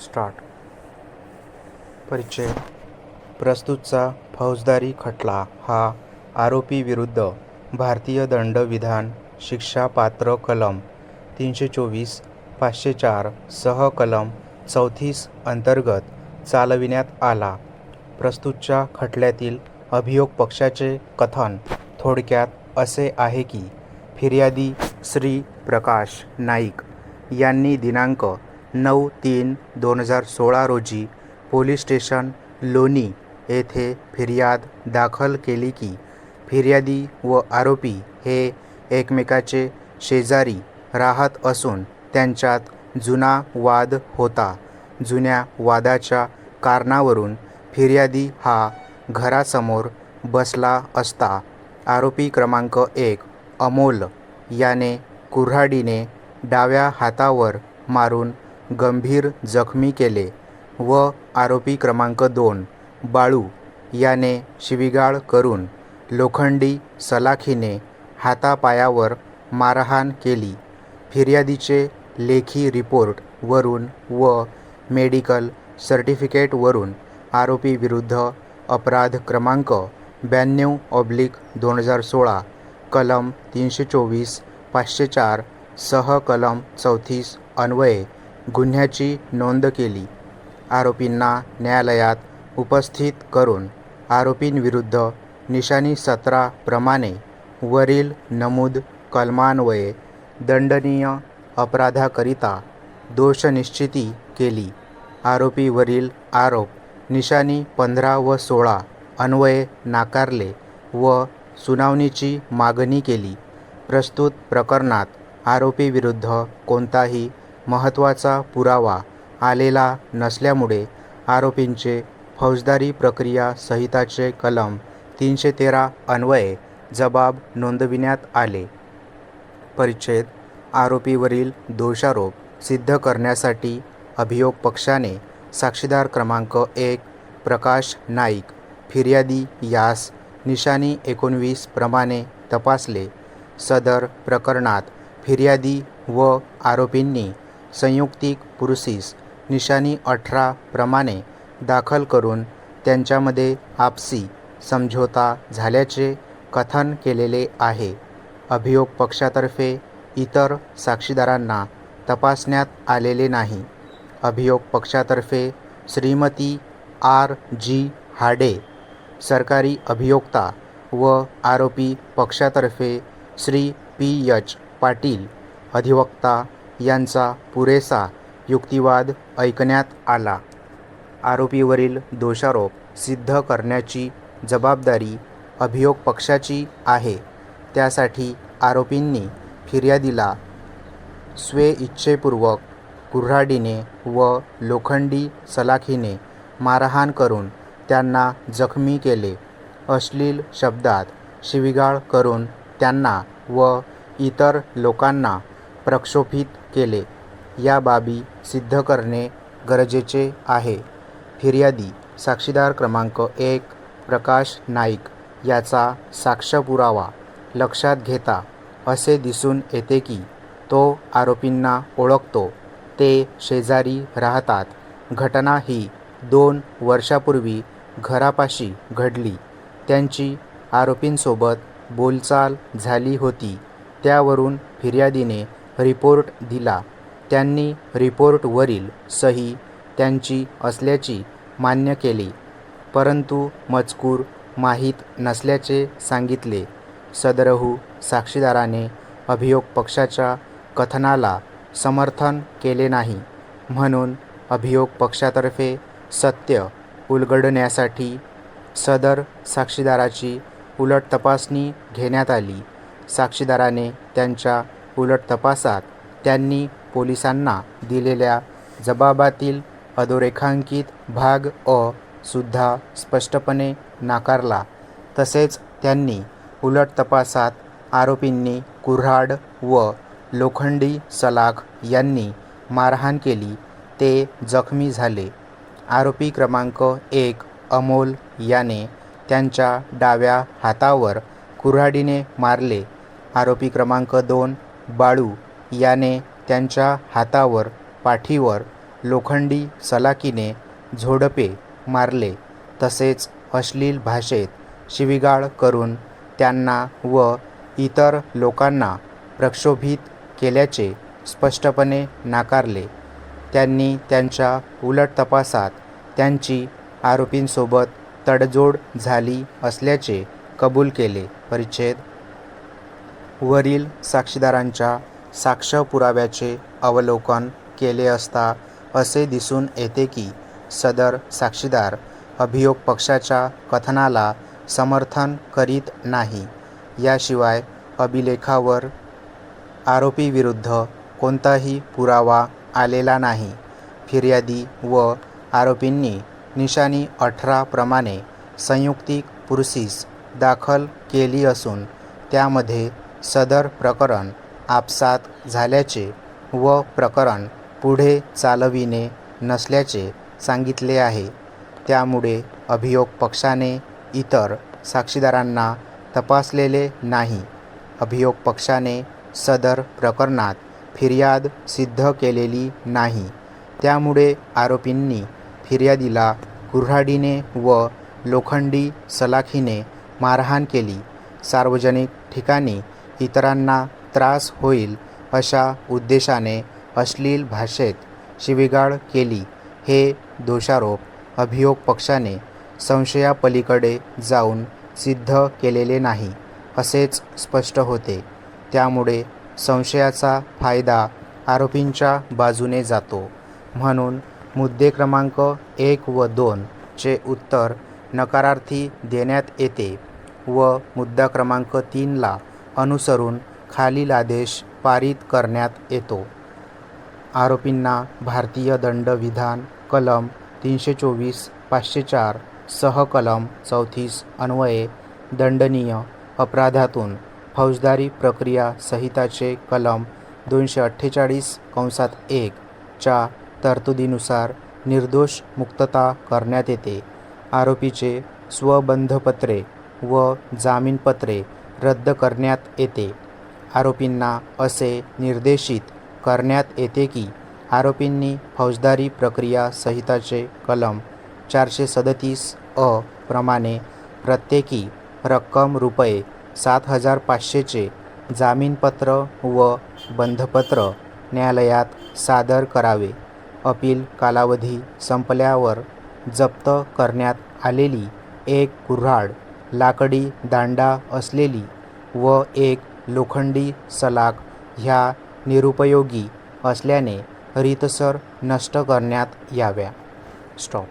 Start. परिचय. प्रस्तुतचा फौजदारी खटला हा आरोपी विरुद्ध भारतीय दंडविधान शिक्षा पात्र कलम तीनशे चोवीस पाचशे चार सह कलम चौतीस अंतर्गत चालविण्यात आला. प्रस्तुतच्या खटल्यातील अभियोग पक्षाचे कथन थोडक्यात असे आहे की फिर्यादी श्री प्रकाश नाईक यांनी दिनांक नऊ तीन दोन हजार सोळा रोजी पोलीस स्टेशन लोणी येथे फिर्याद दाखल केली की फिर्यादी व आरोपी हे एकमेकाचे शेजारी राहत असून त्यांच्यात जुना वाद होता. जुन्या वादाच्या कारणावरून फिर्यादी हा घरासमोर बसला असता आरोपी क्रमांक एक अमोल याने कुऱ्हाडीने डाव्या हातावर मारून गंभीर जखमी केले व आरोपी क्रमांक दोन बाळू याने शिवीगाळ करून लोखंडी सलाखीने हातापायावर मारहाण केली. फिर्यादीचे लेखी रिपोर्टवरून व मेडिकल सर्टिफिकेटवरून आरोपी विरुद्ध अपराध क्रमांक ब्याण्णव ऑब्लिक दोन हजार सोळा कलम तीनशे चोवीस पाचशे चार सह कलम चौतीस अन्वये गुन्ह्याची नोंद केली. आरोपींना न्यायालयात उपस्थित करून आरोपींविरुद्ध निशाणी सतराप्रमाणे वरील नमूद कलमान्वये दंडनीय अपराधाकरिता दोषनिश्चिती केली. आरोपीवरील आरोप निशाणी पंधरा व सोळा अन्वये नाकारले व सुनावणीची मागणी केली. प्रस्तुत प्रकरणात आरोपीविरुद्ध कोणताही महत्त्वाचा पुरावा आलेला नसल्यामुळे आरोपींचे फौजदारी प्रक्रिया संहिताचे कलम तीनशे तेरा अन्वये जबाब नोंदविण्यात आले. परिच्छेद आरोपीवरील दोषारोप सिद्ध करण्यासाठी अभियोग पक्षाने साक्षीदार क्रमांक एक प्रकाश नाईक फिर्यादी यास निशाणी एकोणवीस प्रमाणे तपासले. सदर प्रकरणात फिर्यादी व आरोपींनी संयुक्तिक पुरुषीस निशाणी अठरा प्रमाणे दाखल करून त्यांच्यामध्ये आपसी समझोता झाल्याचे कथन केलेले आहे. अभियोग पक्षातर्फे इतर साक्षीदारांना तपासण्यात आलेले नाही. अभियोग पक्षातर्फे श्रीमती आर जी हाडे सरकारी अभियोक्ता व आरोपी पक्षातर्फे श्री पी एच पाटील अधिवक्ता यांचा पुरेसा युक्तिवाद ऐकण्यात आला. आरोपीवरील दोषारोप सिद्ध करण्याची जबाबदारी अभियोग पक्षाची आहे. त्यासाठी आरोपींनी फिर्यादीला स्वेइच्छेपूर्वक कुऱ्हाडीने व लोखंडी सलाखीने मारहाण करून त्यांना जखमी केले. अश्लील शब्दात शिवीगाळ करून त्यांना व इतर लोकांना प्रक्षोभित केले. या बाबी सिद्ध करणे गरजेचे आहे. फिर्यादी साक्षीदार क्रमांक एक प्रकाश नाईक याचा साक्ष-पुरावा लक्षात घेता असे दिसून येते की तो आरोपींना ओळखतो. ते शेजारी राहतात. घटना ही दोन वर्षापूर्वी घरापाशी घडली. त्यांची आरोपींसोबत बोलचाल झाली होती. त्यावरून फिर्यादीने रिपोर्ट दिला. त्यांनी रिपोर्टवरील सही त्यांची असल्याची मान्य केली. परंतु मजकूर माहीत नसल्याचे सांगितले. सदरहू साक्षीदाराने अभियोग पक्षाच्या कथनाला समर्थन केले नाही. म्हणून अभियोग पक्षातर्फे सत्य उलगडण्यासाठी सदर साक्षीदाराची उलट तपासणी घेण्यात आली. साक्षीदाराने त्यांच्या उलट तपासात त्यांनी पोलिसांना दिलेल्या जबाबातील अधोरेखांकित भाग अ सुद्धा स्पष्टपणे नाकारला. तसेच त्यांनी उलट तपासात आरोपींनी कुऱ्हाड व लोखंडी सलाख यांनी मारहाण केली. ते जखमी झाले. आरोपी क्रमांक एक अमोल याने त्यांच्या डाव्या हातावर कुऱ्हाडीने मारले. आरोपी क्रमांक दोन बाळू याने त्यांच्या हातावर पाठीवर लोखंडी सलाखीने झोडपे मारले. तसेच अश्लील भाषेत शिवीगाळ करून त्यांना व इतर लोकांना प्रक्षोभित केल्याचे स्पष्टपणे नाकारले. त्यांनी त्यांच्या उलट तपासात त्यांची आरोपींसोबत तडजोड झाली असल्याचे कबूल केले. परिच्छेद वरील साक्षीदारांच्या साक्ष पुराव्याचे अवलोकन केले असता असे दिसून येते की सदर साक्षीदार अभियोग पक्षाच्या कथनाला समर्थन करीत नाही. याशिवाय अभिलेखावर आरोपीविरुद्ध कोणताही पुरावा आलेला नाही. फिर्यादी व आरोपींनी निशाणी अठरा प्रमाणे संयुक्तिक पुरसीस दाखल केली असून त्यामध्ये सदर प्रकरण आपसात झाल्याचे व प्रकरण पुढे चालविणे नसल्याचे सांगितले आहे. त्यामुळे अभियोग पक्षाने इतर साक्षीदारांना तपासलेले नाही. अभियोग पक्षाने सदर प्रकरणात फिर्याद सिद्ध केलेली नाही. त्यामुळे आरोपींनी फिर्यादीला कुऱ्हाडीने व लोखंडी सलाखीने मारहाण केली. सार्वजनिक ठिकाणी इतरांना त्रास होईल अशा उद्देशाने अश्लील भाषेत शिवीगाळ केली. हे दोषारोप अभियोग पक्षाने संशयापलीकडे जाऊन सिद्ध केलेले नाही असेच स्पष्ट होते. त्यामुळे संशयाचा फायदा आरोपींच्या बाजूने जातो. म्हणून मुद्दे क्रमांक एक व दोन चे उत्तर नकारार्थी देण्यात येते व मुद्दा क्रमांक तीनला अनुसरून खालील आदेश पारित करण्यात येतो. आरोपींना भारतीय दंडविधान कलम तीनशे चोवीस पाचशे चार सह कलम चौतीस अन्वये दंडनीय अपराधातून फौजदारी प्रक्रिया संहिताचे कलम दोनशे अठ्ठेचाळीस कंसात एक च्या तरतुदीनुसार निर्दोष मुक्तता करण्यात येते. आरोपीचे स्वबंधपत्रे व जामीनपत्रे रद्द करण्यात येते. आरोपींना असे निर्देशित करण्यात येते की आरोपींनी फौजदारी प्रक्रिया संहिताचे कलम चारशे सदतीस अ प्रमाणे प्रत्येकी रक्कम रुपये सात हजार पाचशेचे जामीनपत्र व बंधपत्र न्यायालयात सादर करावे. अपील कालावधी संपल्यावर जप्त करण्यात आलेली एक कुऱ्हाड लाकडी दांडा असलेली व एक लोखंडी सलाख ह्या निरुपयोगी असल्याने रीतसर नष्ट करण्यात याव्या. स्टॉप.